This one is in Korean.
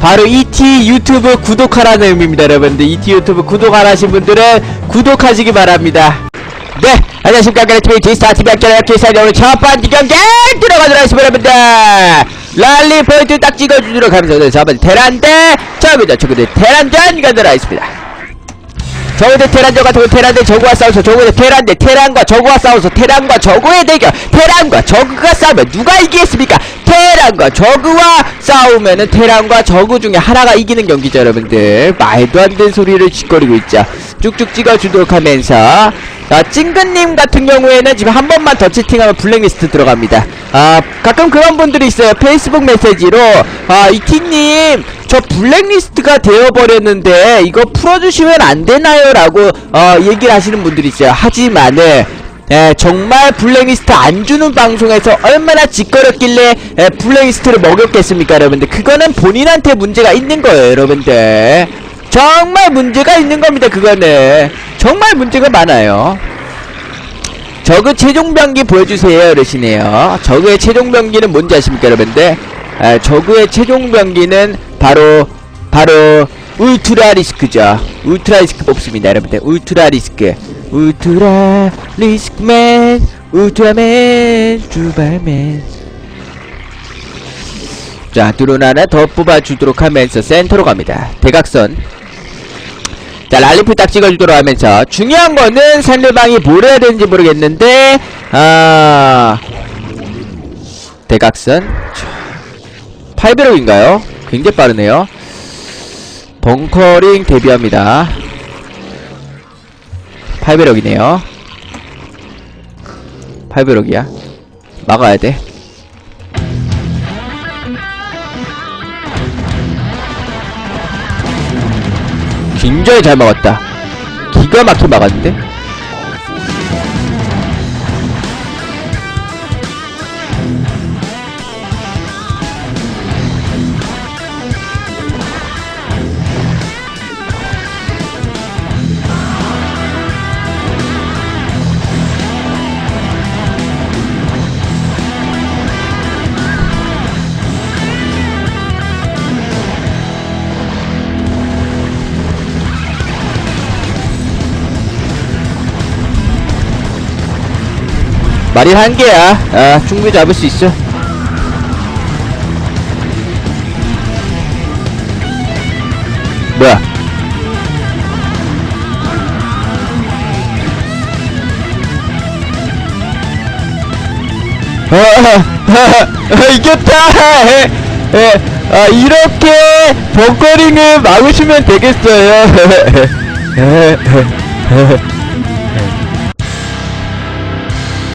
바로 ET 유튜브 구독하라는 의미입니다, 여러분들. ET 유튜브 구독 안 하신 분들은 구독하시기 바랍니다. 네, 안녕하십니까. 그래트비 디스타 TV 학교의 학교에서 오늘 첫 번째 경기 들어가도록 하겠습니다, 여러분들. 랄리 포인트 딱 찍어주도록 하면서 첫 번째 테란대, 저기다, 저기다, 테란전 가도록 하겠습니다. 저그대 테란저 같은 거 테란대 저그와 싸워서 저그대 테란대 테란과 저그와 싸워서 테란과 저그의 대결. 테란과 저그가 싸우면 누가 이기겠습니까? 테란과 저그와 싸우면은 테란과 저그 중에 하나가 이기는 경기죠 여러분들. 말도 안 되는 소리를 짓거리고 있죠. 쭉쭉 찍어주도록 하면서. 아, 찡근님 같은 경우에는 지금 한 번만 더 채팅하면 블랙리스트 들어갑니다. 아, 가끔 그런 분들이 있어요. 페이스북 메시지로, 아, 이티님, 저 블랙리스트가 되어버렸는데, 이거 풀어주시면 안 되나요? 라고, 어, 얘기를 하시는 분들이 있어요. 하지만은, 예, 정말 블랙리스트 안 주는 방송에서 얼마나 짓거렸길래 예, 블랙리스트를 먹였겠습니까, 여러분들? 그거는 본인한테 문제가 있는 거예요, 여러분들. 정말 문제가 있는 겁니다, 그거는. 정말 문제가 많아요. 저그 최종 병기 보여주세요, 이러시네요. 저그의 최종 병기는 뭔지 아십니까, 여러분들? 아, 저그의 최종 병기는 바로, 바로, 울트라 리스크죠. 울트라 리스크 뽑습니다, 여러분들. 울트라 리스크. 울트라 리스크맨, 울트라맨, 주발맨. 자, 드론 하나 더 뽑아주도록 하면서 센터로 갑니다. 대각선. 자, 랄리프 딱 찍어주도록 하면서 중요한 거는 상대방이 뭘 해야 되는지 모르겠는데 아... 대각선 8배럭인가요? 굉장히 빠르네요. 벙커링 데뷔합니다. 8배럭이네요. 8배럭이야. 막아야 돼. 굉장히 잘 막았다. 기가 막히게 막았는데? 말이 한 개야. 아, 충분히 잡을 수 있어. 뭐야? 아, 이겼다! 에, 에, 아, 이렇게 벙커링을 막으시면 되겠어요.